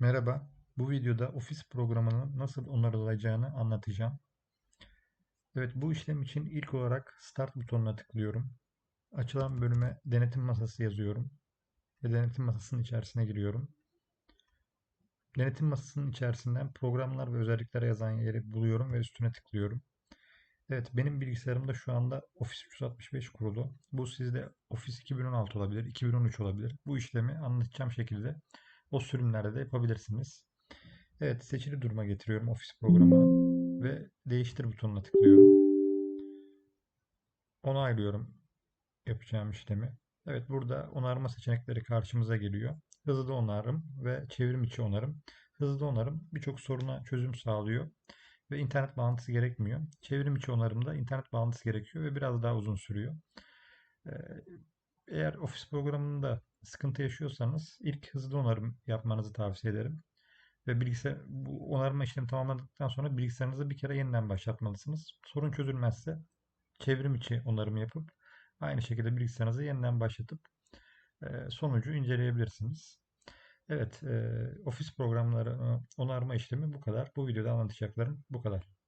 Merhaba, bu videoda Office programının nasıl onarılacağını anlatacağım. Evet, bu işlem için ilk olarak Start butonuna tıklıyorum. Açılan bölüme denetim masası yazıyorum ve denetim masasının içerisine giriyorum. Denetim masasının içerisinden programlar ve özellikler yazan yeri buluyorum ve üstüne tıklıyorum. Evet, benim bilgisayarımda şu anda Office 365 kurulu. Bu sizde Office 2016 olabilir, 2013 olabilir. Bu işlemi anlatacağım şekilde o sürümlerde de yapabilirsiniz. Evet seçili duruma getiriyorum ofis programını ve değiştir butonuna tıklıyorum. Onaylıyorum yapacağım işlemi. Evet burada onarma seçenekleri karşımıza geliyor. Hızlı onarım ve çevrim içi onarım. Hızlı onarım birçok soruna çözüm sağlıyor ve internet bağlantısı gerekmiyor. Çevrim içi onarımda internet bağlantısı gerekiyor ve biraz daha uzun sürüyor. Ee, eğer ofis programında sıkıntı yaşıyorsanız ilk hızlı onarım yapmanızı tavsiye ederim. Ve bilgisayar bu onarma işlemi tamamladıktan sonra bilgisayarınızı bir kere yeniden başlatmalısınız. Sorun çözülmezse çevrim içi onarımı yapıp aynı şekilde bilgisayarınızı yeniden başlatıp e, sonucu inceleyebilirsiniz. Evet, e, ofis programları onarma işlemi bu kadar. Bu videoda anlatacaklarım bu kadar.